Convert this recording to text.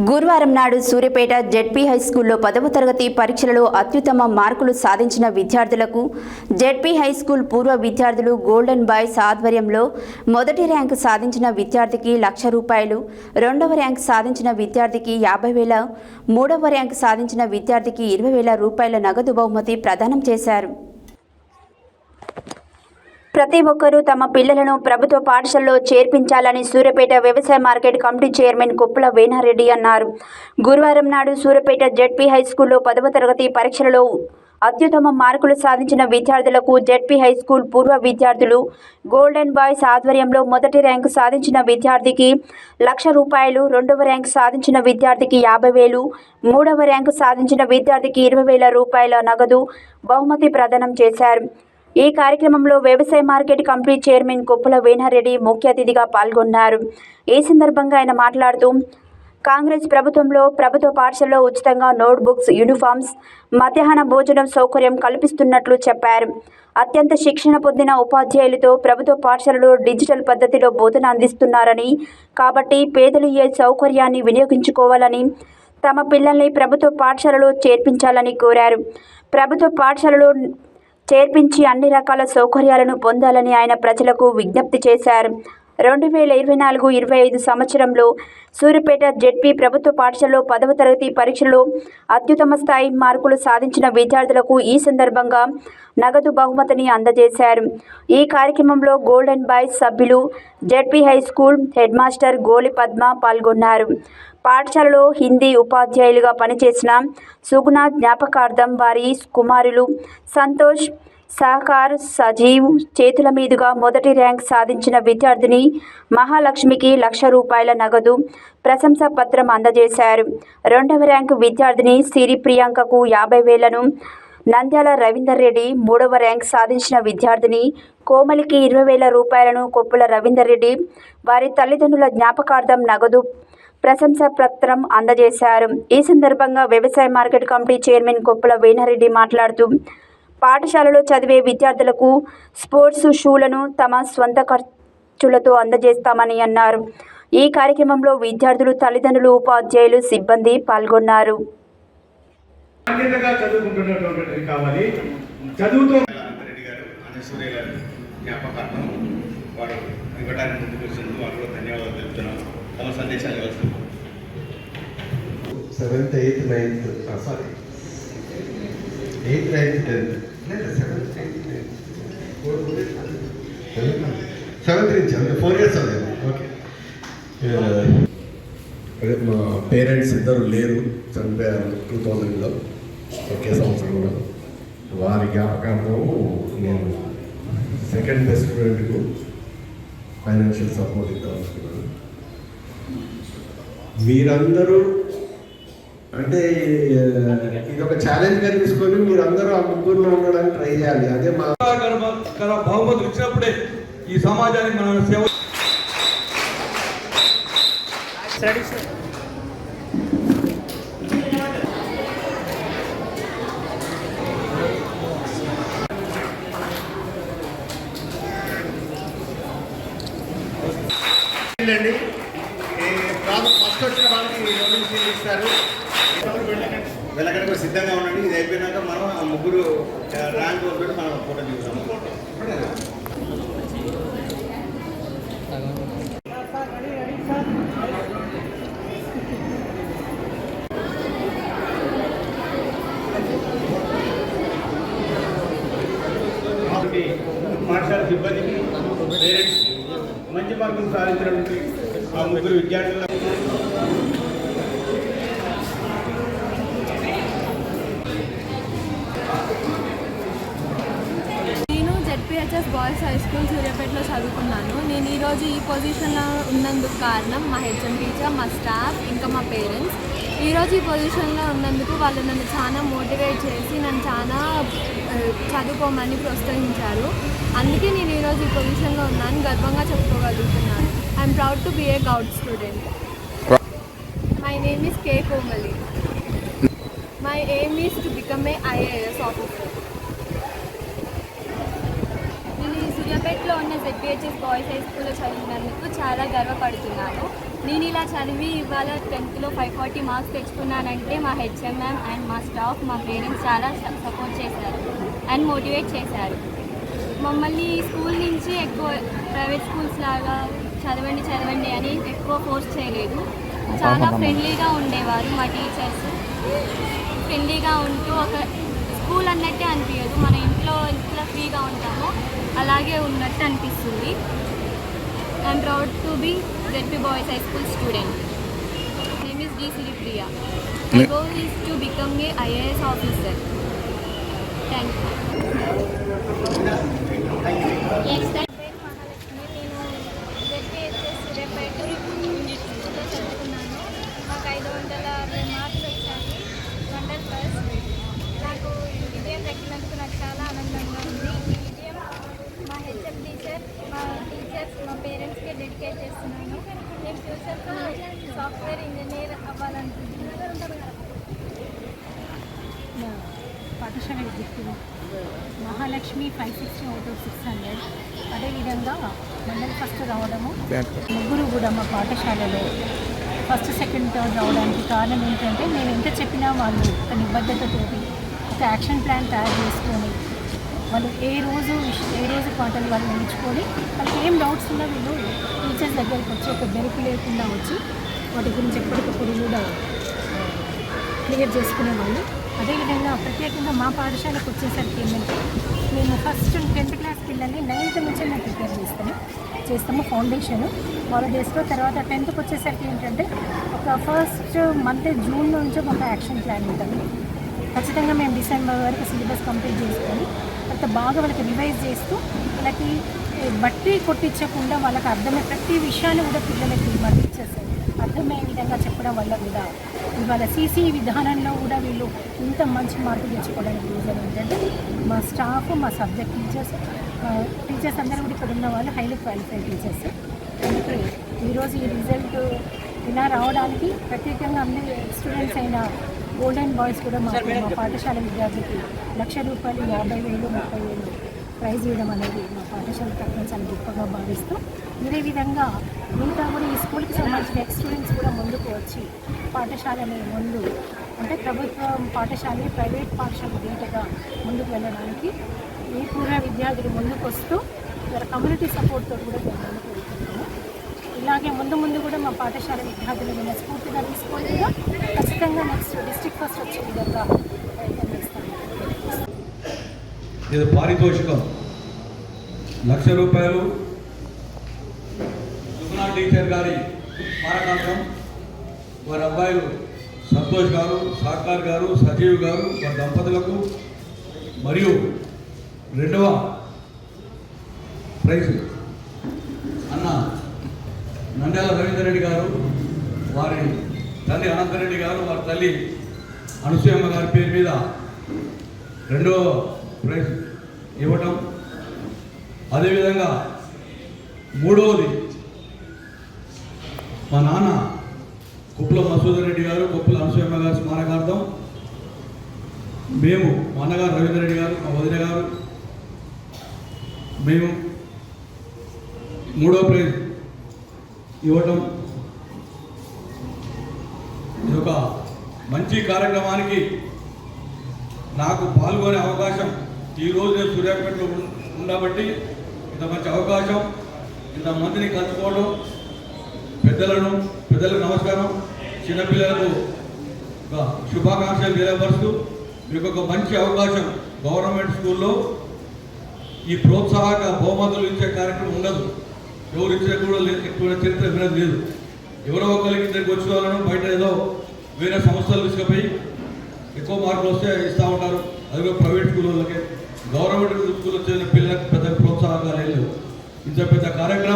గురువారం నాడు Suryapet ZP high స్కూల్లో పదవ తరగతి పరీక్షలలో అత్యుత్తమ మార్కులు సాధించిన విద్యార్థులకు జెడ్పీ హై స్కూల్ పూర్వ విద్యార్థులు గోల్డెన్ బాయ్స్ ఆధ్వర్యంలో మొదటి ర్యాంకు సాధించిన విద్యార్థికి లక్ష రూపాయలు రెండవ ర్యాంక్ సాధించిన విద్యార్థికి యాభై వేల మూడవ ర్యాంక్ సాధించిన విద్యార్థికి ఇరవై వేల రూపాయల నగదు బహుమతి ప్రదానం చేశారు. ప్రతి ఒక్కరూ తమ పిల్లలను ప్రభుత్వ పాఠశాలలో చేర్పించాలని సూర్యపేట వ్యవసాయ మార్కెట్ కమిటీ చైర్మన్ కుప్పల వేణారెడ్డి అన్నారు. గురువారం నాడు సూర్యపేట జెడ్పీ హై స్కూల్లో పదవ తరగతి పరీక్షలలో అత్యుత్తమ మార్కులు సాధించిన విద్యార్థులకు జెడ్పీ హై స్కూల్ పూర్వ విద్యార్థులు గోల్డెన్ బాయ్స్ ఆధ్వర్యంలో మొదటి ర్యాంకు సాధించిన విద్యార్థికి లక్ష రూపాయలు రెండవ ర్యాంకు సాధించిన విద్యార్థికి యాభై వేలు మూడవ ర్యాంకు సాధించిన విద్యార్థికి ఇరవై వేల రూపాయల నగదు బహుమతి ప్రదానం చేశారు. ఈ కార్యక్రమంలో వ్యవసాయ market committee chairman Koppula Venareddy ముఖ్య అతిథిగా పాల్గొన్నారు. ఈ సందర్భంగా ఆయన మాట్లాడుతూ కాంగ్రెస్ ప్రభుత్వంలో ప్రభుత్వ పాఠశాలలో ఉచితంగా నోట్బుక్స్ యూనిఫామ్స్ మధ్యాహ్న భోజనం సౌకర్యం కల్పిస్తున్నట్లు చెప్పారు. అత్యంత శిక్షణ పొందిన ఉపాధ్యాయులతో ప్రభుత్వ పాఠశాలలో డిజిటల్ పద్ధతిలో బోధన అందిస్తున్నారని కాబట్టి పేదలు ఏ సౌకర్యాన్ని వినియోగించుకోవాలని తమ పిల్లల్ని ప్రభుత్వ పాఠశాలలో చేర్పించాలని కోరారు. ప్రభుత్వ పాఠశాలలో చేర్పించి అన్ని రకాల సౌకర్యాలను పొందాలని ఆయన ప్రజలకు విజ్ఞప్తి చేశారు. రెండు వేల ఇరవై నాలుగు ఇరవై ఐదు సంవత్సరంలో సూర్యపేట జెడ్పీ ప్రభుత్వ పాఠశాలలో పదవ తరగతి పరీక్షలో అత్యుత్తమ స్థాయి మార్కులు సాధించిన విద్యార్థులకు ఈ సందర్భంగా నగదు బహుమతిని అందజేశారు. ఈ కార్యక్రమంలో గోల్డెన్ బాయ్స్ సభ్యులు ZP high school head master Goli Padma పాల్గొన్నారు. పాఠశాలలో హిందీ ఉపాధ్యాయులుగా పనిచేసిన సుగుణ జ్ఞాపకార్థం వారి కుమారులు సంతోష్ సహకార్ సజీవ్ చేతుల మీదుగా మొదటి ర్యాంక్ సాధించిన విద్యార్థిని మహాలక్ష్మికి లక్ష రూపాయల నగదు ప్రశంసా పత్రం అందజేశారు. రెండవ ర్యాంకు విద్యార్థిని సిరి ప్రియాంకకు యాభై వేలను నంద్యాల రవీందర్ రెడ్డి మూడవ ర్యాంక్ సాధించిన విద్యార్థిని కోమలికి ఇరవై వేల రూపాయలను కొప్పుల రవీందర్ రెడ్డి వారి తల్లిదండ్రుల జ్ఞాపకార్థం నగదు ప్రశంసా పత్రం అందజేశారు. ఈ సందర్భంగా వ్యవసాయ market committee chairman Koppula Veenareddy మాట్లాడుతూ పాఠశాలలో చదివే విద్యార్థులకు స్పోర్ట్స్ షూలను తమ స్వంత ఖర్చులతో అందజేస్తామని అన్నారు. ఈ కార్యక్రమంలో విద్యార్థులు తల్లిదండ్రులు ఉపాధ్యాయులు సిబ్బంది పాల్గొన్నారు. వారు ఇవ్వడానికి ముందుకు వారు కూడా ధన్యవాదాలు తెలుపుతున్నాం. తమ సందేశాలు seventh eighth ninth sorry eighth ninth tenth seventh నుంచి ఫోర్ ఇయర్స్ అదే. ఓకే అదే. మా పేరెంట్స్ ఇద్దరు లేరు చనిపోయారు టూ థౌజండ్లో ఒకే సంవత్సరంలో వారి జ్ఞాపకార్థం నేను సెకండ్ బెస్ట్ ఫ్రెండ్కు ఫైనాన్షియల్ సపోర్ట్ ఇద్దాం అనుకున్నాను మీరందరూ అంటే ఇది ఒక ఛాలెంజ్గా తీసుకొని మీరందరూ ఆ ముగ్గురులో ఉండడానికి ట్రై చేయాలి. అదే మా బహుమతులు ఇచ్చినప్పుడే ఈ సమాజానికి మనం సేవ ఫస్ట్ వచ్చిన వాళ్ళకి వెళ్ళడానికి కూడా సిద్ధంగా ఉండండి. ఇది అయిపోయినాక మనం ఆ ముగ్గురు ర్యాంక్ పంపిణీ మనం ఫోటో దిగుతాము కాబట్టి పాఠశాల సిబ్బందికి పేరెంట్స్ మంచి మార్కులు సాధించినటువంటి ఆ ముగ్గురు విద్యార్థుల నేను జెడ్పిహెచ్ఎస్ బాయ్స్ హై స్కూల్ సూర్యాపేటలో చదువుకున్నాను. నేను ఈరోజు ఈ పొజిషన్లో ఉన్నందుకు కారణం మా హెచ్ఎం టీచర్ మా స్టాఫ్ ఇంకా మా పేరెంట్స్ ఈరోజు ఈ పొజిషన్లో ఉన్నందుకు వాళ్ళు నన్ను చాలా మోటివేట్ చేసి నన్ను చాలా చదువుకోమని ప్రోత్సహించారు. అందుకే నేను ఈరోజు ఈ పొజిషన్లో ఉన్నాను. గర్వంగా చెప్పుకోగలుగుతున్నాను. I'm proud to be a Goud student my name is K Komali my aim is to become a IAS officer సూర్యాపేటలో ఉన్న జెడ్పిహెచ్ఎస్ బాయ్స్ హై స్కూల్లో చదివినందుకు చాలా గర్వపడుతున్నాను. నేను ఇలా చదివి ఇవాళ టెన్త్లో ఫైవ్ ఫార్టీ మార్క్స్ తెచ్చుకున్నానంటే మా హెచ్ఎంఎం అండ్ మా స్టాఫ్ మా పేరెంట్స్ చాలా సపోర్ట్ చేశారు అండ్ మోటివేట్ చేశారు. మమ్మల్ని స్కూల్ నుంచి ఎక్కువ ప్రైవేట్ స్కూల్స్ లాగా చదవండి చదవండి అని ఎక్కువ ఫోర్స్ చేయలేదు. చాలా ఫ్రెండ్లీగా ఉండేవారు మా టీచర్స్ ఫ్రెండ్లీగా ఉంటూ ఒక స్కూల్ అన్నట్టే అనిపించదు మన ఇంట్లో ఎంత ఫ్రీగా ఉంటామో. అలాగే ఉన్నట్టు అనిపిస్తుంది. I'm proud to be ZP boys high school student name is D Siripriya my goal is to become a IAS officer thank you పేరు మహాలక్ష్మి నేను జెడ్పీహెచ్ఎస్ సూర్యాపేట ఇంగ్లీష్ స్కూల్లో చదువుకున్నాను మాకు ఐదు వందల అరవై మార్క్స్ వచ్చాయి వండర్ ఫస్ట్ నాకు ఈ విజయం దక్కినందుకు నాకు చాలా ఆనందంగా ఉంది ఈ విజయం మా ఫ్యూచర్ మా టీచర్స్ మా పేరెంట్స్కి డెడికేట్ చేస్తున్నాను. నేను ఫ్యూచర్లో సాఫ్ట్వేర్ ఇంజనీర్ అవ్వాలనుకుంటున్నాను. పాఠశాల విద్యార్థులు Mahalakshmi five sixty out of six hundred. అదేవిధంగా మండలి ఫస్ట్ రావడము ముగ్గురు కూడా మా పాఠశాలలో ఫస్ట్ సెకండ్ థర్డ్ రావడానికి కారణం ఏంటంటే నేను ఎంత చెప్పినా వాళ్ళు ఒక నిబద్ధతతోటి ఒక యాక్షన్ ప్లాన్ తయారు చేసుకొని వాళ్ళు ఏ రోజు ఏ రోజు పాటలు వాళ్ళు నేర్చుకొని వాళ్ళకి ఏం డౌట్స్ ఉన్నా వీళ్ళు టీచర్స్ దగ్గరికి వచ్చి ఒక బెరుకు లేకుండా వచ్చి వాటి గురించి ఎప్పటికప్పుడు కూడా క్లియర్ చేసుకునే వాళ్ళు. అదేవిధంగా ప్రత్యేకంగా మా పాఠశాలకు వచ్చేసరికి ఏంటంటే మేము ఫస్ట్ టెన్త్ క్లాస్ పిల్లల్ని నైన్త్ నుంచి మేము ప్రిపేర్ చేస్తాము. చేస్తాము ఫౌండేషన్ వాళ్ళ డేస్లో తర్వాత టెన్త్కి వచ్చేసరికి ఏంటంటే ఒక ఫస్ట్ మంత్ జూన్ నుంచి మాకు యాక్షన్ ప్లాన్ ఉంటుంది. ఖచ్చితంగా మేము డిసెంబర్ వరకు సిలబస్ కంప్లీట్ చేసుకొని తర్వాత బాగా వాళ్ళకి రివైజ్ చేస్తూ వాళ్ళకి బట్టి కొట్టించకుండా వాళ్ళకి అర్థమయ్యే ప్రతి విషయాన్ని కూడా పిల్లలకి మన టీచర్స్. అర్థమయ్యే విధంగా చెప్పడం వల్ల కూడా ఇవాళ సీసీ విధానంలో కూడా వీళ్ళు ఇంత మంచి మార్కులు తెచ్చుకోవడానికి రీజన్ ఏంటంటే మా స్టాఫ్ మా సబ్జెక్ట్ టీచర్స్ టీచర్స్ అందరూ కూడా ఇక్కడ ఉన్న వాళ్ళు హైలీ క్వాలిఫైడ్ టీచర్స్. అందుకే ఈరోజు ఈ రిజల్ట్ ఇలా రావడానికి ప్రత్యేకంగా అన్ని స్టూడెంట్స్ అయిన గోల్డెన్ బాయ్స్ కూడా మాకు మా పాఠశాల విద్యార్థులకి లక్ష రూపాయలు యాభై వేలు ముప్పై వేలు ప్రైజ్ ఇవ్వడం అనేది మా పాఠశాల తరఫున చాలా గొప్పగా భావిస్తూ ఇదే విధంగా మిగతా కూడా ఈ స్కూల్కి సంబంధించిన ఎక్స్ స్టూడెంట్స్ కూడా ముందుకు వచ్చి పాఠశాలని ముందు అంటే ప్రభుత్వ పాఠశాల ప్రైవేట్ పాఠశాల దీటగా ముందుకు వెళ్ళడానికి ఈ పూర్వ విద్యార్థులు ముందుకు వస్తూ కమ్యూనిటీ సపోర్ట్తో కూడా ముందుకు వెళ్తున్నాము. ఇలాగే ముందు ముందు కూడా మా పాఠశాల విద్యార్థులు మన స్ఫూర్తిగా తీసుకుంటుగా ఖచ్చితంగా నెక్స్ట్ డిస్ట్రిక్ట్ ఫస్ట్ వచ్చే విధంగా ఇది పారితోషికం. లక్ష రూపాయలు సుగుణా టీచర్ గారి స్మారకాంతం వారి అబ్బాయిలు సంతోష్ గారు సాకార్ గారు సజీవ్ గారు వారి దంపతులకు మరియు రెండవ ప్రైజ్ అన్న నంద్యాల రవీందర్ రెడ్డి గారు వారి తల్లి అనంతరెడ్డి గారు వారి తల్లి అనుసూయమ్మ గారి పేరు మీద రెండో ప్రైజ్ ఇవ్వటం. అదేవిధంగా మూడవది మా నాన్న కుప్పల మసూదర్ రెడ్డి గారు కుప్పల అనుసూయమ్మ గారి స్మారకార్థం. మేము మా అన్నగారు రవీందర్ రెడ్డి గారు మా వదిన గారు మేము మూడో ప్రైజ్ ఇవ్వటం ఇది ఒక మంచి కార్యక్రమానికి నాకు పాల్గొనే అవకాశం ఈరోజు నేను సూర్యాపేటలో ఉండబట్టి ఇంత మంచి అవకాశం ఇంతమందిని కలుసుకోవడం పెద్దలను పెద్దలకు నమస్కారం చిన్నపిల్లలకు ఒక శుభాకాంక్షలు తెలియపరుస్తూ మీకు ఒక మంచి అవకాశం గవర్నమెంట్ స్కూల్లో ఈ ప్రోత్సాహక బహుమతులు ఇచ్చే కార్యక్రమం ఉండదు. ఎవరు ఇచ్చినా కూడా లేదు ఎక్కువ చరిత్ర వినది లేదు. ఎవరో ఒకరికి ఇద్దరికి వచ్చిన వాళ్ళను బయట ఏదో వేరే సంస్థలు తీసుకుపోయి ఎక్కువ మార్కులు వస్తే ఇస్తూ ఉంటారు. అది కూడా ప్రైవేట్ స్కూల్ వాళ్ళకి గవర్నమెంట్ స్కూల్ వచ్చిన పిల్లలకు పెద్ద ప్రోత్సాహకాలు ఏం లేవు. ఇంత పెద్ద కార్యక్రమం